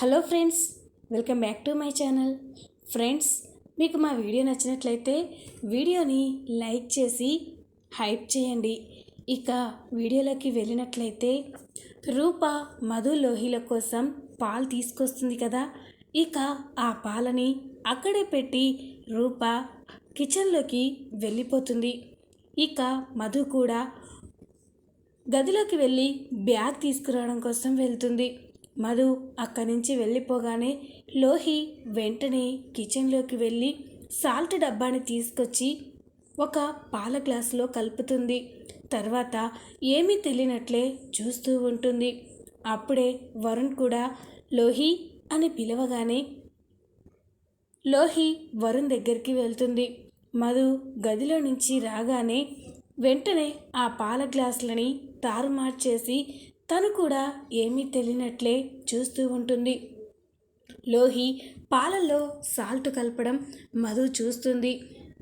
Hello friends welcome back to my channel. Friends మీకు మా video నచ్చినట్లయితే వీడియోని లైక్ చేసి హైప్ చేయండి. ఇక వీడియోలోకి వెళ్ళినట్లయితే రూప మధు లోహిల కోసం పాలు తీసుకొస్తుంది కదా. ఇక ఆ పాలని అక్కడే పెట్టి రూప కిచెన్లోకి వెళ్ళిపోతుంది. ఇక మధు కూడా గదిలోకి వెళ్ళి బ్యాగ్ తీసుకురావడం కోసం వెళ్తుంది. మధు అక్కడి నుంచి వెళ్ళిపోగానే లోహి వెంటనే కిచెన్లోకి వెళ్ళి సాల్ట్ డబ్బాని తీసుకొచ్చి ఒక పాల గ్లాసులో కలుపుతుంది. తర్వాత ఏమీ తెలియనట్లే చూస్తూ ఉంటుంది. అప్పుడే వరుణ్ కూడా లోహి అని పిలవగానే లోహి వరుణ్ దగ్గరికి వెళ్తుంది. మధు గదిలో నుంచి రాగానే వెంటనే ఆ పాల గ్లాసులని తారుమారు చేసి తను కూడా ఏమీ తెలియనట్లే చూస్తూ ఉంటుంది. లోహి పాలల్లో సాల్ట్ కలపడం మధు చూస్తుంది.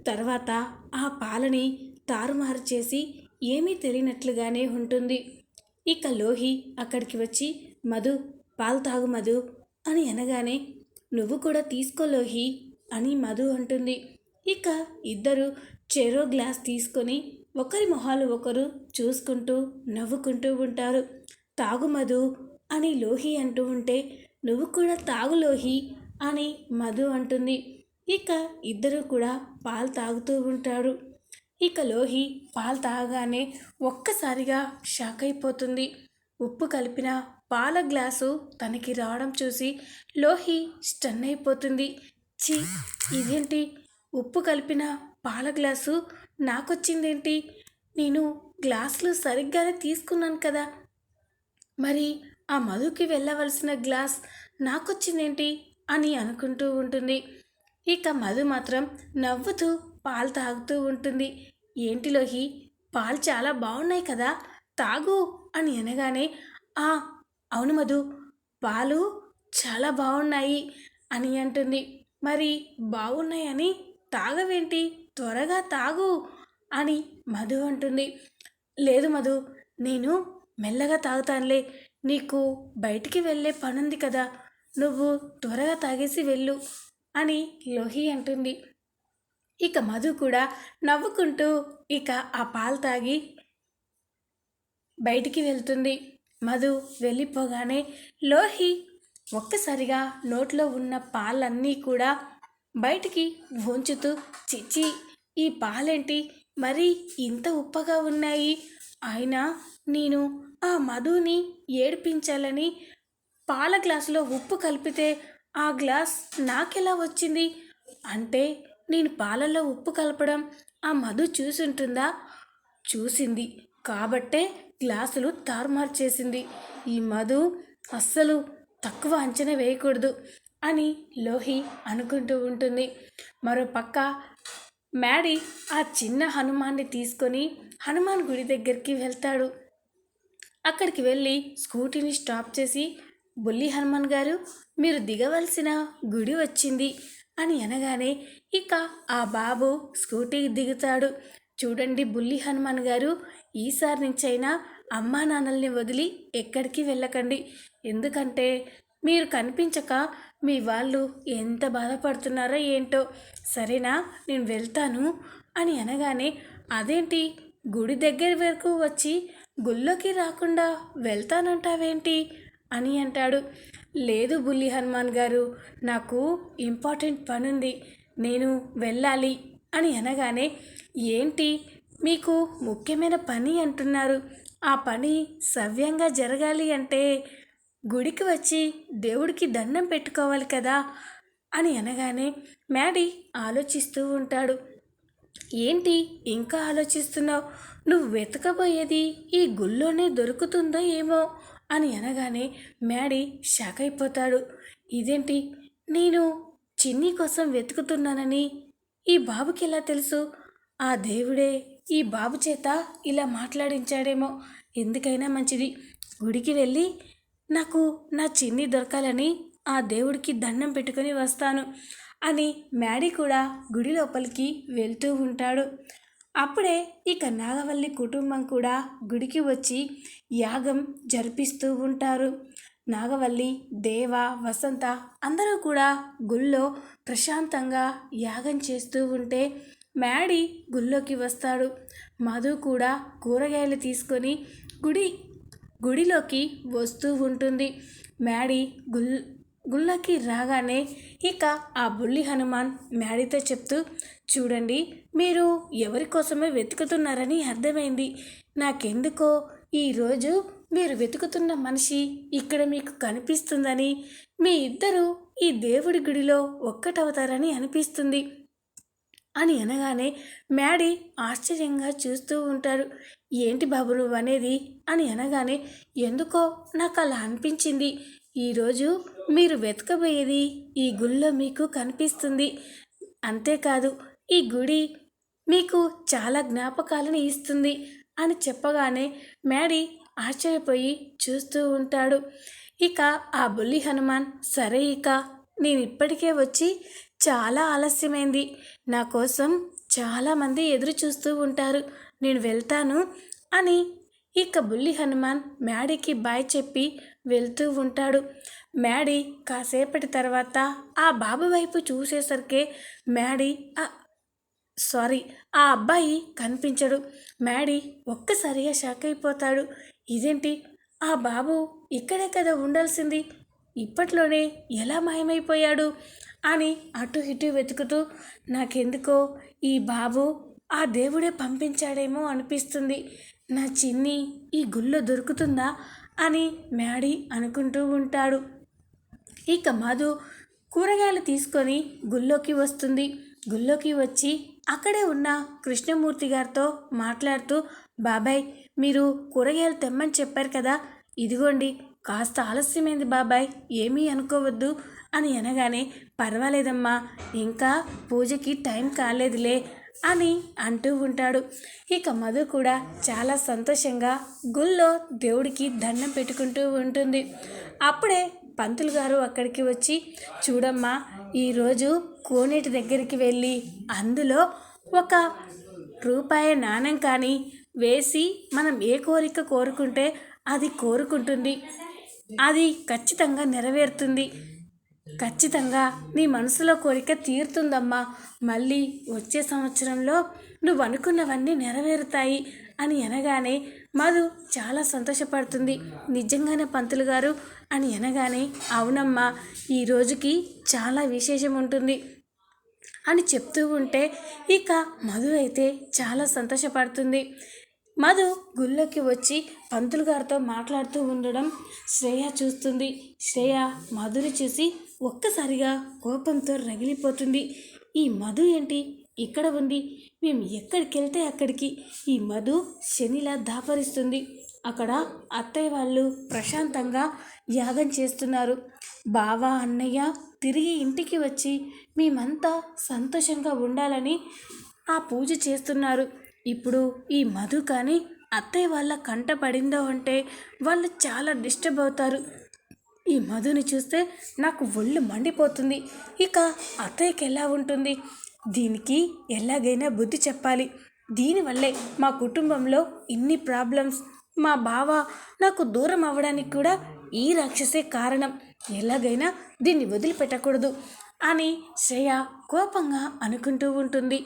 తర్వాత ఆ పాలని తారుమారు చేసి ఏమీ తెలియనట్లుగానే ఉంటుంది. ఇక లోహి అక్కడికి వచ్చి మధు పాలు తాగు మధు అని అనగానే నువ్వు కూడా తీసుకో లోహి అని మధు అంటుంది. ఇక ఇద్దరు చెరో గ్లాస్ తీసుకొని ఒకరి మొహాలు ఒకరు చూసుకుంటూ నవ్వుకుంటూ ఉంటారు. తాగు మధు అని లోహి అంటూ ఉంటే నువ్వు కూడా తాగు లోహి అని మధు అంటుంది. ఇక ఇద్దరు కూడా పాలు తాగుతూ ఉంటారు. ఇక లోహి పాలు తాగగానే ఒక్కసారిగా షాక్ అయిపోతుంది. ఉప్పు కలిపిన పాల గ్లాసు తనకి రావడం చూసి లోహి స్టన్ అయిపోతుంది. చి ఇదేంటి? ఉప్పు కలిపిన పాల గ్లాసు నాకొచ్చిందేంటి? నేను గ్లాసులు సరిగ్గానే తీసుకున్నాను కదా. మరి ఆ మధుకి వెళ్ళవలసిన గ్లాస్ నాకొచ్చిందేంటి అని అనుకుంటూ ఉంటుంది. ఇక మధు మాత్రం నవ్వుతూ పాలు తాగుతూ ఉంటుంది. ఏంటిలోహి పాలు చాలా బాగున్నాయి కదా తాగు అని అనగానే ఆ అవును మధు పాలు చాలా బాగున్నాయి అని అంటుంది. మరి బాగున్నాయని తాగవేంటి త్వరగా తాగు అని మధు అంటుంది. లేదు మధు నేను మెల్లగా తాగుతానులే. నీకు బయటికి వెళ్ళే పనుంది కదా. నువ్వు త్వరగా తాగేసి వెళ్ళు అని లోహి అంటుంది. ఇక మధు కూడా నవ్వుకుంటూ ఇక ఆ పాలు తాగి బయటికి వెళ్తుంది. మధు వెళ్ళిపోగానే లోహి ఒక్కసారిగా నోట్లో ఉన్న పాలన్నీ కూడా బయటికి ఉంచుతూ చిచ్చి ఈ పాలేంటి? మరి ఇంత ఉప్పగా ఉన్నాయి. అయినా నేను ఆ మధుని ఏడిపించాలని పాల గ్లాసులో ఉప్పు కలిపితే ఆ గ్లాస్ నాకెలా వచ్చింది? అంటే నేను పాలలో ఉప్పు కలపడం ఆ మధు చూసుంటుందా? చూసింది. కాబట్టే గ్లాసులు తారుమారు చేసింది ఈ మధు అస్సలు తక్కువ అంచనా వేయకూడదు అని లోహి అనుకుంటూ ఉంటుంది. మరో పక్క మ్యాడీ ఆ చిన్న హనుమాన్ని తీసుకొని హనుమాన్ గుడి దగ్గరికి వెళ్తాడు. అక్కడికి వెళ్ళి స్కూటీని స్టాప్ చేసి బుల్లి హనుమాన్ గారు మీరు దిగవలసిన గుడి వచ్చింది అని అనగానే ఇక ఆ బాబు స్కూటీ దిగుతాడు. చూడండి బుల్లి హనుమాన్ గారు ఈసారి నుంచైనా అమ్మా నాన్నల్ని వదిలి ఎక్కడికి వెళ్ళకండి. ఎందుకంటే మీరు కనిపించక మీ వాళ్ళు ఎంత బాధపడుతున్నారో ఏంటో. సరేనా నేను వెళ్తాను అని అనగానే అదేంటి? గుడి దగ్గర వరకు వచ్చి గుళ్ళోకి రాకుండా వెళ్తానంటావేంటి? అని అంటాడు. లేదు బుల్లి హనుమాన్ గారు నాకు ఇంపార్టెంట్ పనుంది. నేను వెళ్ళాలి. అని అనగానే ఏంటి? మీకు ముఖ్యమైన పని అంటున్నారు. ఆ పని సవ్యంగా జరగాలి అంటే గుడికి వచ్చి దేవుడికి దండం పెట్టుకోవాలి కదా? అని అనగానే మ్యాడీ ఆలోచిస్తూ ఉంటాడు. ఏంటి? ఇంకా ఆలోచిస్తున్నావు? నువ్వు వెతకబోయేది ఈ గుళ్ళోనే దొరుకుతుందో ఏమో అని అనగానే మ్యాడీ షాక్ అయిపోతాడు. ఇదేంటి? నేను చిన్ని కోసం వెతుకుతున్నానని ఈ బాబుకి ఎలా తెలుసు? ఆ దేవుడే ఈ బాబు చేత ఇలా మాట్లాడించాడేమో. ఎందుకైనా మంచిది. గుడికి వెళ్ళి నాకు నా చిన్ని దొరకాలని ఆ దేవుడికి దండం పెట్టుకొని వస్తాను అని మ్యాడీ కూడా గుడి లోపలికి వెళ్తూ ఉంటాడు. అప్పుడే ఇక నాగవల్లి కుటుంబం కూడా గుడికి వచ్చి యాగం జరిపిస్తూ ఉంటారు. నాగవల్లి దేవ వసంత అందరూ కూడా గుళ్ళో ప్రశాంతంగా యాగం చేస్తూ ఉంటే మ్యాడీ గుళ్ళోకి వస్తాడు. మధు కూడా కూరగాయలు తీసుకొని గుడి గుడిలోకి వస్తూ ఉంటుంది. మ్యాడీ గుల్ గుళ్ళకి రాగానే ఇక ఆ బుల్లి హనుమాన్ మ్యాడీతో చెప్తూ చూడండి మీరు ఎవరి కోసమే వెతుకుతున్నారని అర్థమైంది. నాకెందుకో ఈరోజు మీరు వెతుకుతున్న మనిషి ఇక్కడ మీకు కనిపిస్తుందని మీ ఇద్దరు ఈ దేవుడి గుడిలో ఒక్కటవుతారని అనిపిస్తుంది అని అనగానే మ్యాడీ ఆశ్చర్యంగా చూస్తూ ఉంటారు ఏంటి బాబు నువ్వు అనేది అని అనగానే ఎందుకో నాకు అలా అనిపించింది ఈరోజు మీరు వెతకబోయేది ఈ గుళ్ళో మీకు కనిపిస్తుంది. అంతేకాదు ఈ గుడి మీకు చాలా జ్ఞాపకాలను ఇస్తుంది అని చెప్పగానే మ్యాడీ ఆశ్చర్యపోయి చూస్తూ ఉంటాడు. ఇక ఆ బుల్లి హనుమాన్ సరే ఇక నేను ఇప్పటికే వచ్చి చాలా ఆలస్యమైంది. నా కోసం చాలామంది ఎదురు చూస్తూ ఉంటారు. నేను వెళ్తాను అని ఇక బుల్లి హనుమాన్ మ్యాడీకి బాయ్ చెప్పి వెళ్తూ ఉంటాడు. మ్యాడీ కాసేపటి తర్వాత ఆ బాబు వైపు చూసేసరికి మ్యాడీ సారీ ఆ అబ్బాయి కనిపించడు. మ్యాడీ ఒక్కసారిగా షాక్ అయిపోతాడు. ఇదేంటి? ఆ బాబు ఇక్కడే కదా ఉండాల్సింది. ఇప్పట్లోనే ఎలా మాయమైపోయాడు? అని అటు ఇటు వెతుకుతూ నాకెందుకో ఈ బాబు ఆ దేవుడే పంపించాడేమో అనిపిస్తుంది. నా చిన్ని ఈ గుళ్ళో దొరుకుతుందా? అని మ్యాడీ అనుకుంటూ ఉంటాడు. ఇక మధు కూరగాయలు తీసుకొని గుళ్ళోకి వస్తుంది. గుళ్ళోకి వచ్చి అక్కడే ఉన్న కృష్ణమూర్తి గారితో మాట్లాడుతూ బాబాయ్ మీరు కూరగాయలు తెమ్మని చెప్పారు కదా. ఇదిగోండి కాస్త ఆలస్యమైంది బాబాయ్ ఏమీ అనుకోవద్దు అని అనగానే పర్వాలేదమ్మా ఇంకా పూజకి టైం కాలేదులే అని అంటూ ఉంటాడు. ఇక మధు కూడా చాలా సంతోషంగా గుళ్ళో దేవుడికి దండం పెట్టుకుంటూ ఉంటుంది. అప్పుడే పంతులు గారు అక్కడికి వచ్చి చూడమ్మా ఈరోజు కోనేటి దగ్గరికి వెళ్ళి అందులో ఒక రూపాయి నాణ్యం కానీ వేసి మనం ఏ కోరిక కోరుకుంటే అది కోరుకుంటుంది. అది ఖచ్చితంగా నెరవేరుతుంది. ఖచ్చితంగా నీ మనసులో కోరిక తీరుతుందమ్మా. మళ్ళీ వచ్చే సంవత్సరంలో నువ్వు అనుకున్నవన్నీ నెరవేరుతాయి అని అనగానే మధు చాలా సంతోషపడుతుంది. నిజంగానే పంతులు గారు అని అనగానే అవునమ్మా ఈ రోజుకి చాలా విశేషం ఉంటుంది అని చెప్తూ ఉంటే ఇక మధు అయితే చాలా సంతోషపడుతుంది. మధు గుళ్ళోకి వచ్చి పంతులు గారితో మాట్లాడుతూ ఉండడం శ్రేయ చూస్తుంది. శ్రేయ మధుని చూసి ఒక్కసారిగా కోపంతో రగిలిపోతుంది. ఈ మధు ఏంటి? ఇక్కడ ఉంది. మేము ఎక్కడికి వెళ్తే అక్కడికి. ఈ మధు శనిలా దాపరిస్తుంది. అక్కడ అత్తయ్య వాళ్ళు ప్రశాంతంగా యాగం చేస్తున్నారు. బావ అన్నయ్య తిరిగి ఇంటికి వచ్చి మేమంతా సంతోషంగా ఉండాలని ఆ పూజ చేస్తున్నారు. ఇప్పుడు ఈ మధు కానీ అత్తయ్య వాళ్ళ కంట పడిందో అంటే వాళ్ళు చాలా డిస్టర్బ్ అవుతారు. ఈ మధుని చూస్తే నాకు ఒళ్ళు మండిపోతుంది. ఇక అత్తయ్యకి ఎలా ఉంటుంది? దీనికి ఎలాగైనా బుద్ధి చెప్పాలి. దీనివల్లే మా కుటుంబంలో ఇన్ని ప్రాబ్లమ్స్ మా బావ నాకు దూరం అవ్వడానికి కూడా ఈ రాక్షసే కారణం. ఎలాగైనా దీన్ని వదిలిపెట్టకూడదు అని శ్రేయ కోపంగా అనుకుంటూ ఉంటుంది.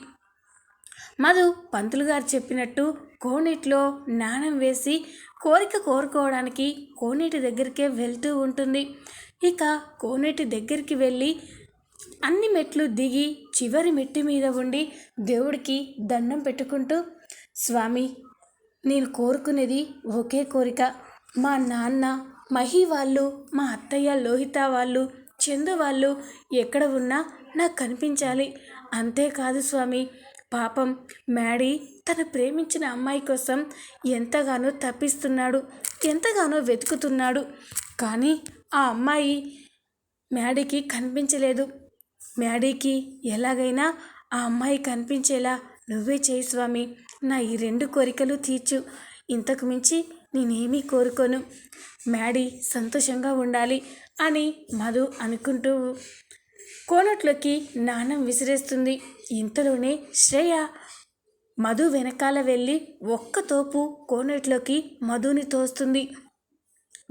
మధు పంతులు గారు చెప్పినట్టు కోనేటిలో నాణం వేసి కోరిక కోరుకోవడానికి కోనేటి దగ్గరికే వెళ్తూ ఉంటుంది. ఇక కోనేటి దగ్గరికి వెళ్ళి అన్ని మెట్లు దిగి చివరి మెట్టి మీద ఉండి దేవుడికి దండం పెట్టుకుంటూ స్వామి నేను కోరుకునేది ఒకే కోరిక. మా నాన్న మహి వాళ్ళు మా అత్తయ్య లోహిత వాళ్ళు చందు వాళ్ళు ఎక్కడ ఉన్నా నాకు కనిపించాలి. అంతేకాదు స్వామి పాపం మ్యాడీ తను ప్రేమించిన అమ్మాయి కోసం ఎంతగానో తప్పిస్తున్నాడు ఎంతగానో వెతుకుతున్నాడు. కానీ ఆ అమ్మాయి మ్యాడీకి కనిపించలేదు. మ్యాడీకి ఎలాగైనా ఆ అమ్మాయి కనిపించేలా నువ్వే చేయి స్వామి. నా ఈ రెండు కోరికలు తీర్చు. ఇంతకు మించి నేనేమీ కోరుకోను. మ్యాడీ సంతోషంగా ఉండాలి అని మధు అనుకుంటూ కోనట్లోకి నాణం విసిరేస్తుంది. ఇంతలోనే శ్రేయ మధు వెనకాల వెళ్ళి ఒక్క తోపు కోనేట్లోకి మధుని తోస్తుంది.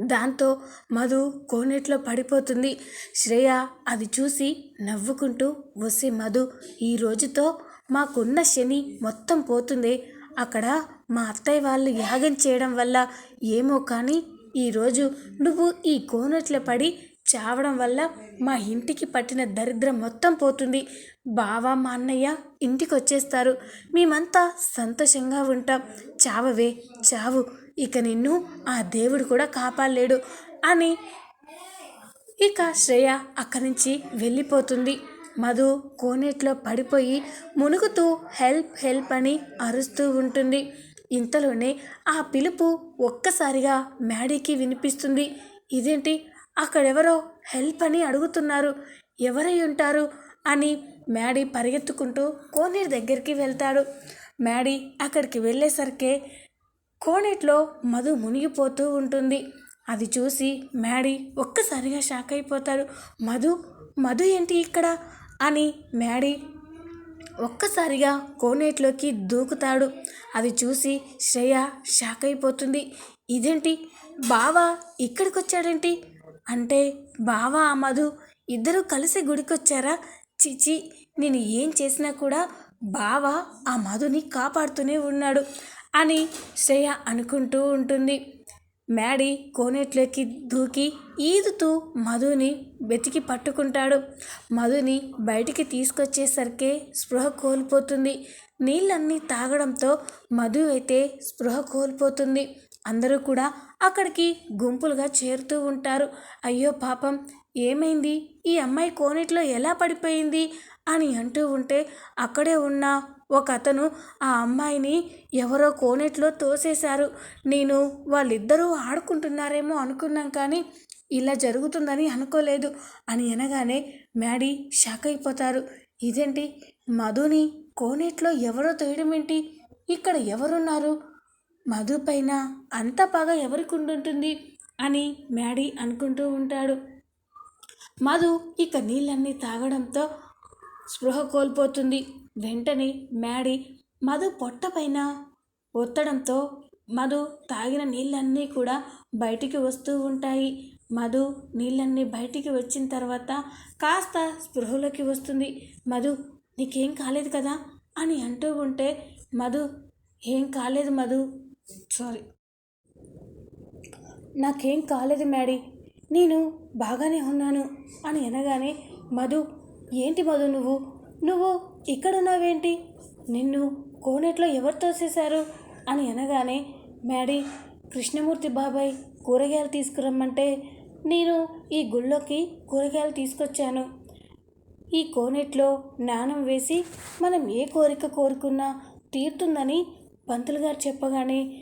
దాంతో మధు కోనేట్లో పడిపోతుంది. శ్రేయ అది చూసి నవ్వుకుంటూ వసి మధు ఈ రోజుతో మాకున్న శని మొత్తం పోతుంది. అక్కడ మా అత్తయ్య వాళ్ళు యాగం చేయడం వల్ల ఏమో కానీ ఈరోజు నువ్వు ఈ కోనట్లో పడి చావడం వల్ల మా ఇంటికి పట్టిన దరిద్రం మొత్తం పోతుంది. బావ మా అన్నయ్య ఇంటికి వచ్చేస్తారు మేమంతా సంతోషంగా ఉంటాం. చావవే చావు. ఇక నిన్ను ఆ దేవుడు కూడా కాపాడలేడు అని ఇక శ్రేయ అక్కడి నుంచి వెళ్ళిపోతుంది. మధు కోనేట్లో పడిపోయి మునుగుతూ హెల్ప్ హెల్ప్ అని అరుస్తూ ఉంటుంది. ఇంతలోనే ఆ పిలుపు ఒక్కసారిగా మ్యాడీకి వినిపిస్తుంది. ఇదేంటి? అక్కడెవరో హెల్ప్ అని అడుగుతున్నారు. ఎవరై ఉంటారు? అని మ్యాడీ పరిగెత్తుకుంటూ కోనేరు దగ్గరికి వెళ్తాడు. మ్యాడీ అక్కడికి వెళ్ళేసరికే కోనేట్లో మధు మునిగిపోతూ ఉంటుంది. అది చూసి మ్యాడీ ఒక్కసారిగా షాక్ అయిపోతాడు మధు మధు ఏంటి ఇక్కడ? అని మ్యాడీ ఒక్కసారిగా కోనేట్లోకి దూకుతాడు. అది చూసి శ్రేయ షాక్ అయిపోతుంది. ఇదేంటి? బావా ఇక్కడికి వచ్చాడేంటి అంటే బావా ఆ మధు ఇద్దరూ కలిసి గుడికొచ్చారా? చిచి నేను ఏం చేసినా కూడా బావ ఆ మధుని కాపాడుతూనే ఉన్నాడు. అని శ్రేయ అనుకుంటూ ఉంటుంది. మ్యాడీ కోనేట్లోకి దూకి ఈదుతూ మధుని వెతికి పట్టుకుంటాడు. మధుని బయటికి తీసుకొచ్చేసరికి స్పృహ కోల్పోతుంది. నీళ్ళన్నీ తాగడంతో మధు అయితే స్పృహ కోల్పోతుంది. అందరూ కూడా అక్కడికి గుంపులుగా చేరుతూ ఉంటారు. అయ్యో పాపం ఏమైంది? ఈ అమ్మాయి కోనేట్లో ఎలా పడిపోయింది? అని అంటూ ఉంటే అక్కడే ఉన్న ఒక అతను ఆ అమ్మాయిని ఎవరో కోనేట్లో తోసేశారు. నేను వాళ్ళిద్దరూ ఆడుకుంటున్నారేమో అనుకున్నాం కానీ ఇలా జరుగుతుందని అనుకోలేదు అని అనగానే మ్యాడీ షాక్ అయిపోతారు. ఇదేంటి? మధుని కోనేట్లో ఎవరో తోయడం ఏంటి? ఇక్కడ ఎవరున్నారు? మధు పైన అంత బాగా ఎవరికి ఉండుంటుంది అని మ్యాడీ అనుకుంటూ ఉంటాడు. మధు ఇక నీళ్ళన్నీ తాగడంతో స్పృహ కోల్పోతుంది. వెంటనే మ్యాడీ మధు పొట్టపైన ఒత్తడంతో మధు తాగిన నీళ్ళన్నీ కూడా బయటికి వస్తూ ఉంటాయి. మధు నీళ్ళన్నీ బయటికి వచ్చిన తర్వాత కాస్త స్పృహలోకి వస్తుంది. మధు నీకేం కాలేదు కదా? అని అంటూ ఉంటే మధు ఏం కాలేదు మధు. సారీ. నాకేం కాలేదు మ్యాడీ నేను బాగానే ఉన్నాను అని అనగానే మధు ఏంటి మధు నువ్వు? నువ్వు ఇక్కడున్నావేంటి? నిన్ను కోనేట్లో ఎవరు తోసేశారు? అని అనగానే మ్యాడీ కృష్ణమూర్తి బాబాయ్ కూరగాయలు తీసుకురమ్మంటే నేను ఈ గుళ్ళోకి కూరగాయలు తీసుకొచ్చాను. ఈ కోనేట్లో నానం వేసి మనం ఏ కోరిక కోరుకున్నా తీరుతుందని పంతులు గారు చెప్పగానే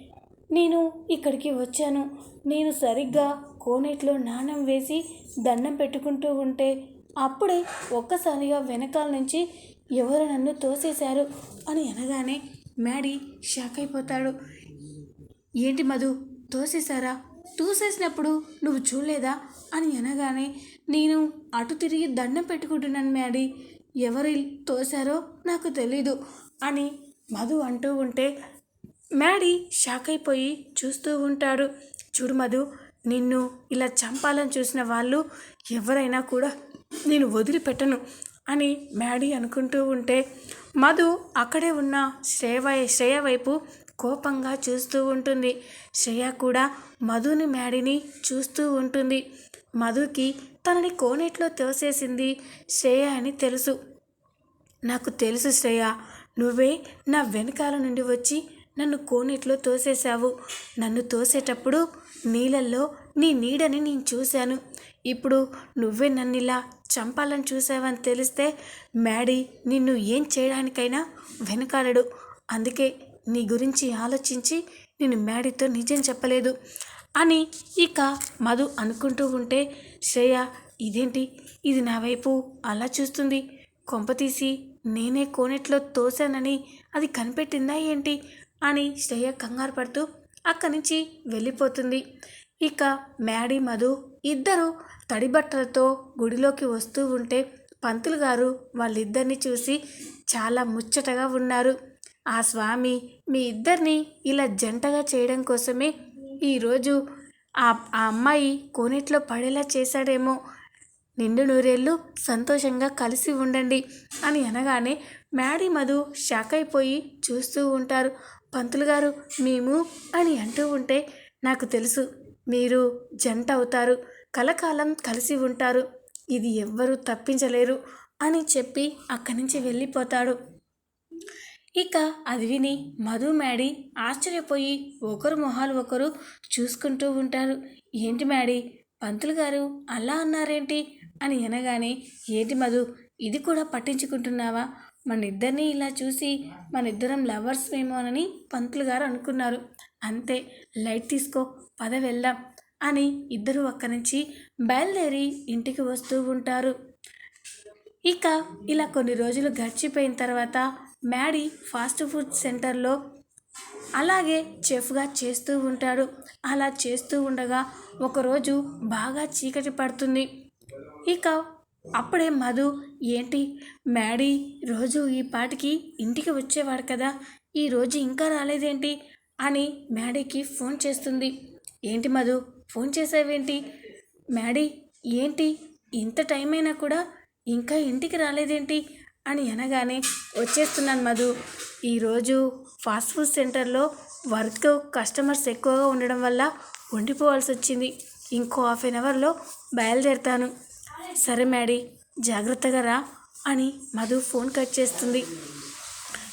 నేను ఇక్కడికి వచ్చాను. నేను సరిగ్గా కోనేట్లో నాణం వేసి దండం పెట్టుకుంటూ ఉంటే అప్పుడే ఒక్కసారిగా వెనకాల నుంచి ఎవరు నన్ను తోసేశారు అని అనగానే మ్యాడీ షాక్ అయిపోతాడు. ఏంటి మధు తోసేశారా? తోసేసినప్పుడు నువ్వు చూడలేదా? అని అనగానే నేను అటు తిరిగి దండం పెట్టుకుంటున్నాను మ్యాడీ. ఎవరు తోశారో నాకు తెలీదు అని మధు అంటూ ఉంటే మ్యాడీ షాక్ అయిపోయి చూస్తూ ఉంటాడు. చూడు మధు నిన్ను ఇలా చంపాలని చూసిన వాళ్ళు ఎవరైనా కూడా నేను వదిలిపెట్టను అని మ్యాడీ అనుకుంటూ ఉంటే మధు అక్కడే ఉన్న శ్రేయ శ్రేయ వైపు కోపంగా చూస్తూ ఉంటుంది. శ్రేయ కూడా మధుని మ్యాడీని చూస్తూ ఉంటుంది. మధుకి తనని కోనేట్లో తోసేసింది శ్రేయ అని తెలుసు. నాకు తెలుసు శ్రేయ నువ్వే నా వెనకాల నుండి వచ్చి నన్ను కోనేట్లో తోసేశావు. నన్ను తోసేటప్పుడు నీళ్ళల్లో నీ నీడని నేను చూశాను. ఇప్పుడు నువ్వే నన్ను ఇలా చంపాలని చూసావని తెలిస్తే మ్యాడీ నిన్ను ఏం చేయడానికైనా వెనకాడడు అందుకే నీ గురించి ఆలోచించి నేను మ్యాడీతో నిజం చెప్పలేదు అని ఇక మధు అనుకుంటూ ఉంటే శ్రేయ ఇదేంటి? ఇది నా వైపు అలా చూస్తుంది. కొంపతీసి నేనే కోనెట్లో తోశానని అది కనిపెట్టిందా ఏంటి? అని శ్రేయ కంగారు పడుతూ అక్కడి నుంచి వెళ్ళిపోతుంది. ఇక మ్యాడీ మధు ఇద్దరు తడి బట్టలతో గుడిలోకి వస్తూ ఉంటే పంతులు గారు వాళ్ళిద్దరిని చూసి చాలా ముచ్చటగా ఉన్నారు. ఆ స్వామి మీ ఇద్దరిని ఇలా జంటగా చేయడం కోసమే ఈరోజు ఆ ఆ అమ్మాయి కోనేట్లో పడేలా చేశాడేమో. నిండు నూరేళ్ళు సంతోషంగా కలిసి ఉండండి అని అనగానే మ్యాడీ మధు షాక్ అయిపోయి చూస్తూ ఉంటారు. పంతులు గారు మేము అని అంటూ ఉంటే నాకు తెలుసు. మీరు జంట అవుతారు కలకాలం కలిసి ఉంటారు. ఇది ఎవ్వరూ తప్పించలేరు అని చెప్పి అక్కడి నుంచి వెళ్ళిపోతాడు. ఇక అది విని మధు మ్యాడీ ఆశ్చర్యపోయి ఒకరు మొహాలు ఒకరు చూసుకుంటూ ఉంటారు. ఏంటి మ్యాడీ? పంతులు గారు అలా అన్నారేంటి? అని అనగానే ఏంటి మధు ఇది కూడా పట్టించుకుంటున్నావా? మన ఇద్దరిని ఇలా చూసి మన ఇద్దరం లవర్స్ మేమోనని పంతులు గారు అనుకున్నారు. అంతే లైట్ తీసుకో పద వెళ్దాం అని ఇద్దరు అక్కడి నుంచి బయలుదేరి ఇంటికి వస్తూ ఉంటారు. ఇక ఇలా కొన్ని రోజులు గడిచిపోయిన తర్వాత మ్యాడీ ఫాస్ట్ ఫుడ్ సెంటర్లో అలాగే చెఫ్గా చేస్తూ ఉంటాడు. అలా చేస్తూ ఉండగా ఒకరోజు బాగా చీకటి పడుతుంది. ఇక అప్పుడే మధు ఏంటి? మ్యాడీ రోజు ఈ పాటికి ఇంటికి వచ్చేవాడు కదా ఈ రోజు ఇంకా రాలేదేంటి? అని మ్యాడీకి ఫోన్ చేస్తుంది. ఏంటి మధు ఫోన్ చేసావేంటి మ్యాడీ ఏంటి? ఇంత టైం అయినా కూడా ఇంకా ఇంటికి రాలేదేంటి? అని అనగానే వచ్చేస్తున్నాను మధు. ఈరోజు ఫాస్ట్ ఫుడ్ సెంటర్లో వర్క్ కస్టమర్స్ ఎక్కువగా ఉండడం వల్ల ఉండిపోవాల్సి వచ్చింది ఇంకో హాఫ్ అన్ అవర్లో బయలుదేరుతాను. సరే మ్యాడీ జాగ్రత్తగా రా అని మధు ఫోన్ కట్ చేస్తుంది.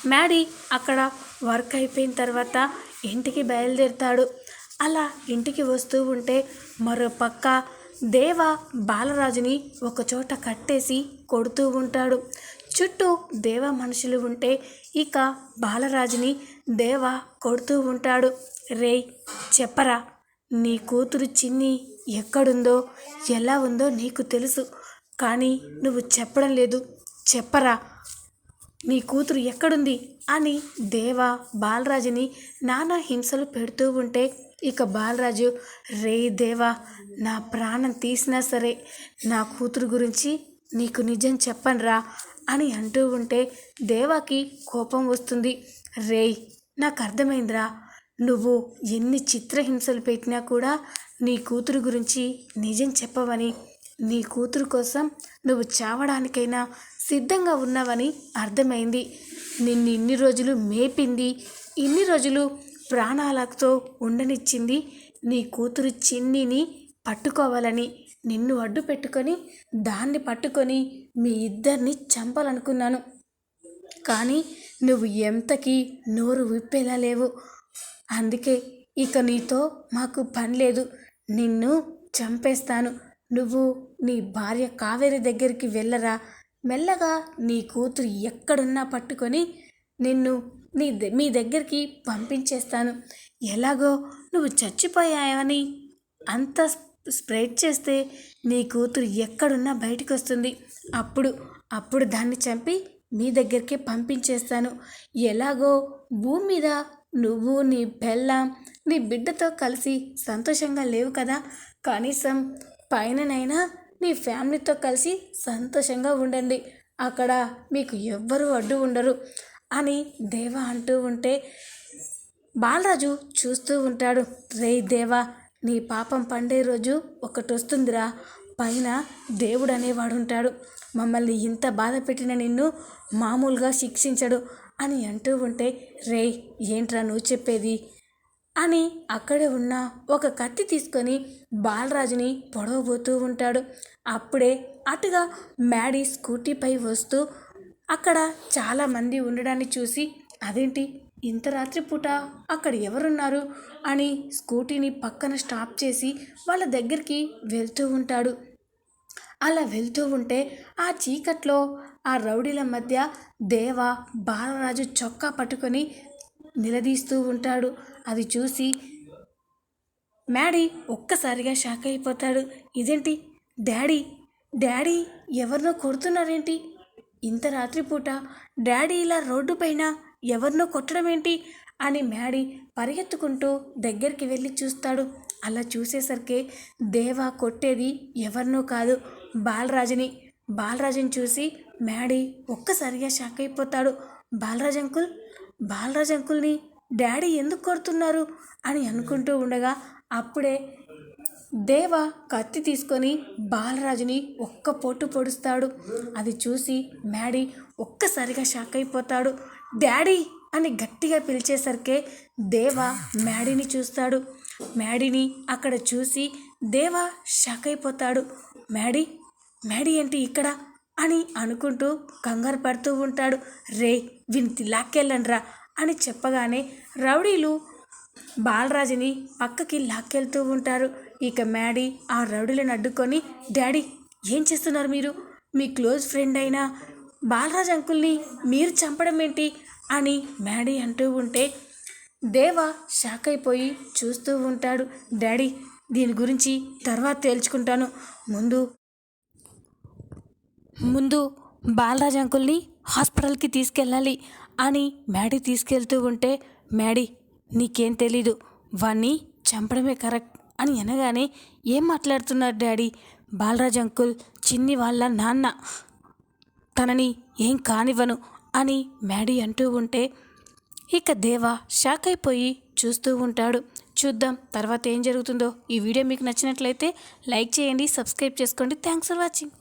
మ్యాడీ అక్కడ వర్క్ అయిపోయిన తర్వాత ఇంటికి బయలుదేరుతాడు. అలా ఇంటికి వస్తూ ఉంటే మరో పక్క దేవ బాలరాజుని ఒకచోట కట్టేసి కొడుతూ ఉంటాడు. చుట్టూ దేవ మనుషులు ఉంటే ఇక బాలరాజుని దేవ కొడుతూ ఉంటాడు. రేయ్ చెప్పరా నీ కూతురు చిన్ని ఎక్కడుందో ఎలా ఉందో నీకు తెలుసు. కానీ నువ్వు చెప్పడం లేదు. చెప్పరా? నీ కూతురు ఎక్కడుంది? అని దేవ బాలరాజుని నానా హింసలు పెడుతూ ఉంటే ఇక బాలరాజు రే దేవా నా ప్రాణం తీసినా సరే నా కూతురు గురించి నీకు నిజం చెప్పనురా అని అంటూ ఉంటే దేవాకి కోపం వస్తుంది. రేయ్ నాకు అర్థమైందిరా. నువ్వు ఎన్ని చిత్రహింసలు పెట్టినా కూడా నీ కూతురు గురించి నిజం చెప్పవని. నీ కూతురు కోసం నువ్వు చావడానికైనా సిద్ధంగా ఉన్నావని అర్థమైంది. నిన్ను ఇన్ని రోజులు మేపింది ఇన్ని రోజులు ప్రాణాలతో ఉండనిచ్చింది నీ కూతురు చిన్నిని పట్టుకోవాలని. నిన్ను అడ్డు పెట్టుకొని దాన్ని పట్టుకొని మీ ఇద్దరిని చంపాలనుకున్నాను. కానీ నువ్వు ఎంతకి నోరు విప్పేలా లేవు. అందుకే ఇక నీతో మాకు పని లేదు. నిన్ను చంపేస్తాను. నువ్వు నీ భార్య కావేరి దగ్గరికి వెళ్ళరా? మెల్లగా నీ కూతురు ఎక్కడున్నా పట్టుకొని నిన్ను నీ మీ దగ్గరికి పంపించేస్తాను. ఎలాగో నువ్వు చచ్చిపోయావని అంత స్ప్రెడ్ చేస్తే నీ కూతురు ఎక్కడున్నా బయటకు వస్తుంది అప్పుడు అప్పుడు దాన్ని చంపి మీ దగ్గరికి పంపించేస్తాను. ఎలాగో భూమి మీద నువ్వు నీ బెల్లం నీ బిడ్డతో కలిసి సంతోషంగా లేవు కదా? కనీసం పైననైనా నీ ఫ్యామిలీతో కలిసి సంతోషంగా ఉండండి. అక్కడ మీకు ఎవ్వరూ అడ్డు ఉండరు అని దేవ అంటూ ఉంటే బాలరాజు చూస్తూ ఉంటాడు. రే దేవా నీ పాపం పండే రోజు ఒకటి వస్తుందిరా పైన దేవుడు అనేవాడు ఉంటాడు మమ్మల్ని ఇంత బాధ పెట్టిన నిన్ను మామూలుగా శిక్షించడు అని అంటూ ఉంటే రే ఏంట్రా నువ్వు చెప్పేది? అని అక్కడే ఉన్న ఒక కత్తి తీసుకొని బాలరాజుని పొడవబోతూ ఉంటాడు. అప్పుడే అటుగా మ్యాడీ స్కూటీపై వస్తూ అక్కడ చాలామంది ఉండడాన్ని చూసి అదేంటి? ఇంత రాత్రిపూట అక్కడ ఎవరున్నారు? అని స్కూటీని పక్కన స్టాప్ చేసి వాళ్ళ దగ్గరికి వెళ్తూ ఉంటాడు. అలా వెళ్తూ ఉంటే ఆ చీకట్లో ఆ రౌడీల మధ్య దేవ బాలరాజు చొక్కా పట్టుకొని నిలదీస్తూ ఉంటాడు. అది చూసి మ్యాడీ ఒక్కసారిగా షాక్ అయిపోతాడు. ఇదేంటి? డాడీ? డాడీ ఎవరినో కొడుతున్నారేంటి? ఇంత రాత్రిపూట డాడీ ఇలా రోడ్డు పైన ఎవరినో కొట్టడం ఏంటి? అని మ్యాడీ పరిగెత్తుకుంటూ దగ్గరికి వెళ్ళి చూస్తాడు. అలా చూసేసరికి దేవా కొట్టేది ఎవరినో కాదు బాలరాజుని. బాలరాజుని చూసి మ్యాడీ ఒక్కసారిగా షాక్ అయిపోతాడు. బాలరాజ్ అంకుల్ బాలరాజ్ అంకుల్ని డాడీ ఎందుకు కొడుతున్నారు అని అనుకుంటూ ఉండగా అప్పుడే దేవ కత్తి తీసుకొని బాలరాజుని ఒక్క పొట్టు పొడుస్తాడు. అది చూసి మ్యాడీ ఒక్కసారిగా షాక్ అయిపోతాడు. డాడీ అని గట్టిగా పిలిచేసరికే దేవ మ్యాడీని చూస్తాడు. మ్యాడీని అక్కడ చూసి దేవ షాక్ అయిపోతాడు. మ్యాడీ మ్యాడీ ఏంటి ఇక్కడ? అని అనుకుంటూ కంగారు పడుతూ ఉంటాడు. రే విని లాక్కెళ్ళండ్రా. అని చెప్పగానే రౌడీలు బాలరాజుని పక్కకి లాక్కెళ్తూ ఉంటారు. ఇక మ్యాడీ ఆ రౌడీలను అడ్డుకొని డాడీ ఏం చేస్తున్నారు మీరు? మీ క్లోజ్ ఫ్రెండ్ అయిన బాలరాజ్ అంకుల్ని మీరు చంపడం ఏంటి? అని మ్యాడీ అంటూ ఉంటే దేవ షాక్ అయిపోయి చూస్తూ ఉంటాడు. డాడీ దీని గురించి తర్వాత తేల్చుకుంటాను. ముందు ముందు బాలరాజ్ అంకుల్ని హాస్పిటల్కి తీసుకెళ్ళాలి. అని మ్యాడీ తీసుకెళ్తూ ఉంటే మ్యాడీ నీకేం తెలీదు. వాణ్ణి చంపడమే కరెక్ట్ అని అనగానే ఏం మాట్లాడుతున్నారు డాడీ? బాలరాజ్ అంకుల్ చిన్ని వాళ్ళ నాన్న. తనని ఏం కానివ్వను అని మ్యాడీ అంటూ ఉంటే ఇక దేవ షాక్ అయిపోయి చూస్తూ ఉంటాడు. చూద్దాం తర్వాత ఏం జరుగుతుందో. ఈ వీడియో మీకు నచ్చినట్లయితే లైక్ చేయండి సబ్స్క్రైబ్ చేసుకోండి. Thanks for watching.